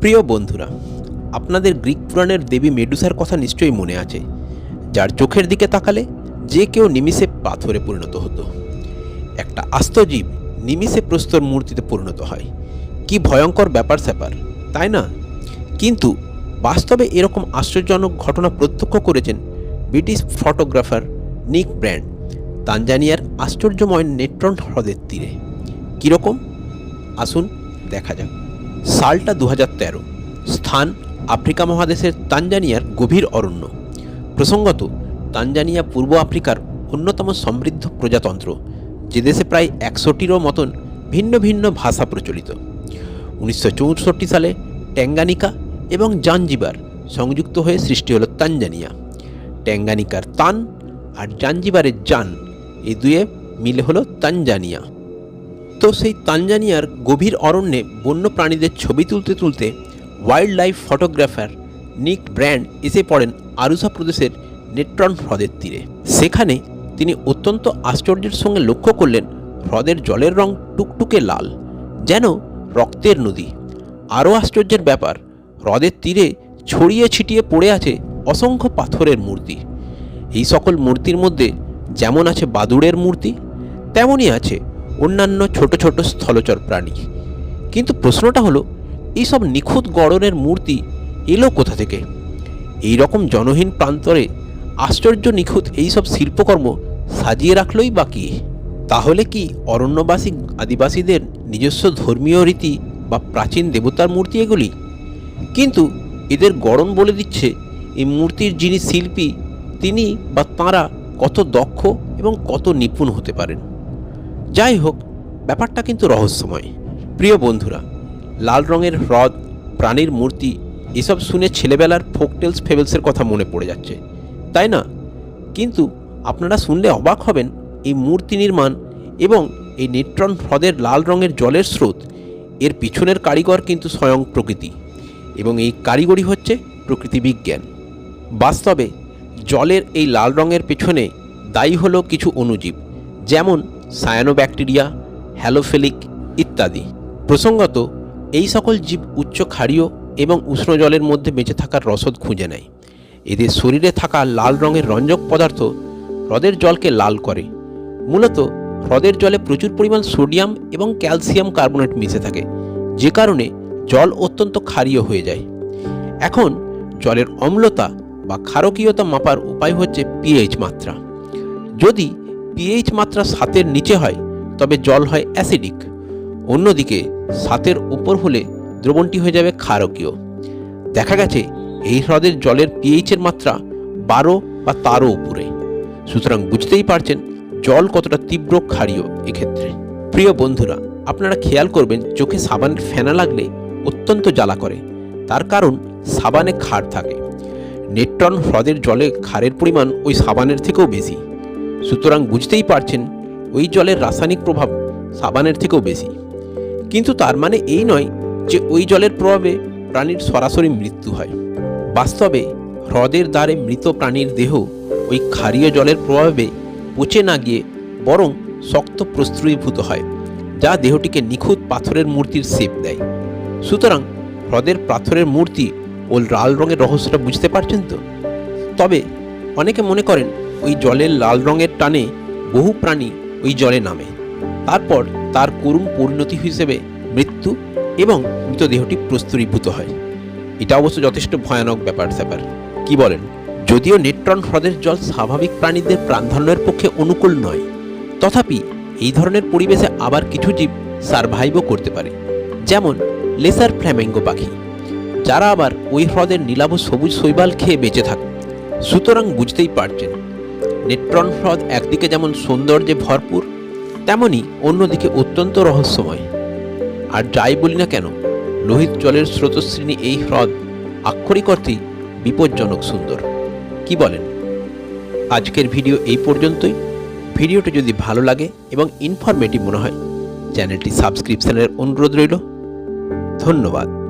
প্রিয় বন্ধুরা, আপনাদের গ্রিক পুরাণের দেবী মেডুসার কথা নিশ্চয়ই মনে আছে, যার চোখের দিকে তাকালে যে কেউ নিমিষে পাথরে পরিণত হতো। একটা আস্ত জীব নিমিষে প্রস্তর মূর্তিতে পরিণত হয়। কি ভয়ঙ্কর ব্যাপার স্যাপার, তাই না? কিন্তু বাস্তবে এরকম আশ্চর্যজনক ঘটনা প্রত্যক্ষ করেছেন ব্রিটিশ ফটোগ্রাফার নিক ব্র্যান্ড, তানজানিয়ার আশ্চর্যময় নেট্রন হ্রদের তীরে। কীরকম? আসুন দেখা যাক। সালটা দু স্থান আফ্রিকা মহাদেশের তানজানিয়ার গভীর অরণ্য। প্রসঙ্গত, তানজানিয়া পূর্ব আফ্রিকার অন্যতম সমৃদ্ধ প্রজাতন্ত্র, যে দেশে প্রায় একশোটিরও মতন ভিন্ন ভিন্ন ভাষা প্রচলিত। উনিশশো চৌষট্টি সালে ট্যাঙ্গানিকা এবং জাঞ্জিবার সংযুক্ত হয়ে সৃষ্টি হলো তানজানিয়া। ট্যাঙ্গানিকার তান আর জাঞ্জিবারের জান, এই দুয়ে মিলে হলো তানজানিয়া। তো সেই তানজানিয়ার গভীর অরণ্যে বন্য প্রাণীদের ছবি তুলতে তুলতে wildlife photographer Nick Brandt এসে পড়েন আরুসা প্রদেশের নেট্রন হ্রদের তীরে। সেখানে তিনি অত্যন্ত আশ্চর্যের সঙ্গে লক্ষ্য করলেন হ্রদের জলের রং টুকটুকে লাল, যেন রক্তের নদী। আরও আশ্চর্যের ব্যাপার, হ্রদের তীরে ছড়িয়ে ছিটিয়ে পড়ে আছে অসংখ্য পাথরের মূর্তি। এই সকল মূর্তির মধ্যে যেমন আছে বাদুড়ের মূর্তি, তেমনই আছে অন্যান্য ছোট ছোট স্থলচর প্রাণী। কিন্তু প্রশ্নটা হলো এইসব নিখুঁত গড়নের মূর্তি এলো কোথা থেকে? এই রকম জনহীন প্রান্তরে আশ্চর্য নিখুঁত এইসব শিল্পকর্ম সাজিয়ে রাখলই বা কি? তাহলে কি অরণ্যবাসী আদিবাসীদের নিজস্ব ধর্মীয় রীতি বা প্রাচীন দেবতার মূর্তি এগুলি? কিন্তু এদের গড়ন বলে দিচ্ছে এই মূর্তির যিনি শিল্পী, তিনি বা তাঁরা কত দক্ষ এবং কত নিপুণ হতে পারেন। যাই হোক ব্যাপারটা কিন্তু রহস্যময়। প্রিয় বন্ধুরা, লাল রঙের হ্রদ, প্রাণীর মূর্তি, এসব শুনে ছেলেবেলার ফোকটেলস ফেবেলসের কথা মনে পড়ে যাচ্ছে। তাই না? কিন্তু আপনারা শুনলে অবাক হবেন, এই মূর্তি নির্মাণ এবং এই নেট্রন হ্রদের লাল রঙের জলের স্রোত, এর পিছনের কারিগর কিন্তু স্বয়ং প্রকৃতি। এবং এই কারিগরি হচ্ছে প্রকৃতি বিজ্ঞান। বাস্তবে, জলের এই লাল রঙের পেছনে দায়ী হলো কিছু অণুজীব, যেমন সায়ানোব্যাকটেরিয়া হ্যালোফেলিক ইত্যাদি। প্রসঙ্গত, এই সকল জীব উচ্চ ক্ষারীয় এবং উষ্ণ জলের মধ্যে বেঁচে থাকার রসদ খুঁজে নেয়। এদের শরীরে থাকা লাল রঙের রঞ্জক পদার্থ হ্রদের জলকে লাল করে। মূলত, হ্রদের জলে প্রচুর পরিমাণ সোডিয়াম এবং ক্যালসিয়াম কার্বোনেট মিশে থাকে, যে কারণে জল অত্যন্ত ক্ষারীয় হয়ে যায়। এখন, জলের অম্লতা বা ক্ষারকীয়তা মাপার উপায় হচ্ছে পিএইচ মাত্রা। যদি পিএইচ মাত্রা সাতের নিচে হয়, তবে জল হয় অ্যাসিডিক অন্যদিকে, সাতের উপর হলে দ্রবণটি হয়ে যাবে ক্ষারকীয়। দেখা গেছে, এই হ্রদের জলের পিএইচের মাত্রা বারো বা তারও উপরে। সুতরাং বুঝতেই পারছেন, জল কতটা তীব্র ক্ষারীয় এক্ষেত্রে। প্রিয় বন্ধুরা, আপনারা খেয়াল করবেন, চোখে সাবানের ফেনা লাগলে অত্যন্ত জ্বালা করে। তার কারণ, সাবানে ক্ষার থাকে। নেট্রন হ্রদের জলে ক্ষারের পরিমাণ ওই সাবানের থেকেও বেশি। সুতরাং বুঝতেই পারছেন, ওই জলের রাসায়নিক প্রভাব সাবানের থেকেও বেশি। কিন্তু তার মানে এই নয় যে ওই জলের প্রভাবে প্রাণীর সরাসরি মৃত্যু হয়। বাস্তবে হ্রদের দ্বারে মৃত প্রাণীর দেহ ওই ক্ষারীয় জলের প্রভাবে পচে না গিয়ে বরং শক্ত প্রস্তুরীভূত হয়, যা দেহটিকে নিখুঁত পাথরের মূর্তির শেপ দেয়। সুতরাং হ্রদের পাথরের মূর্তি ও লাল রঙের রহস্যটা বুঝতে পারছেন তো? তবে অনেকে মনে করেন ওই জলের লাল রঙের টানে বহু প্রাণী ওই জলে নামে। তারপর তার করুণ পরিণতি হিসেবে মৃত্যু এবং মৃতদেহটি প্রস্তুরীভূত হয়। এটা অবশ্য যথেষ্ট ভয়ানক ব্যাপার স্যাপার। কি বলেন? যদিও নেট্রন হ্রদের জল স্বাভাবিক প্রাণীদের প্রাণধারণের পক্ষে অনুকূল নয়, তথাপি এই ধরনের পরিবেশে আবার কিছু জীব সারভাইভও করতে পারে, যেমন লেসার ফ্ল্যামেঙ্গো পাখি। যারা আবার ওই হ্রদের নীলাভ সবুজ শৈবাল খেয়ে বেঁচে থাকে সুতরাং বুঝতেই পারছেন নেট্রন হ্রদ একদিকে যেমন সৌন্দর্যে ভরপুর, তেমনি অন্যদিকে অত্যন্ত রহস্যময়। আর যাই বলি না কেন, লোহিত জলের স্রোতশ্রেণী এই হ্রদ আক্ষরিক অর্থেই বিপজ্জনক সুন্দর। কি বলেন? আজকের ভিডিও এই পর্যন্তই। ভিডিওটি যদি ভালো লাগে এবং ইনফরমেটিভ মনে হয়, চ্যানেলটি সাবস্ক্রিপশানের অনুরোধ রইল। ধন্যবাদ।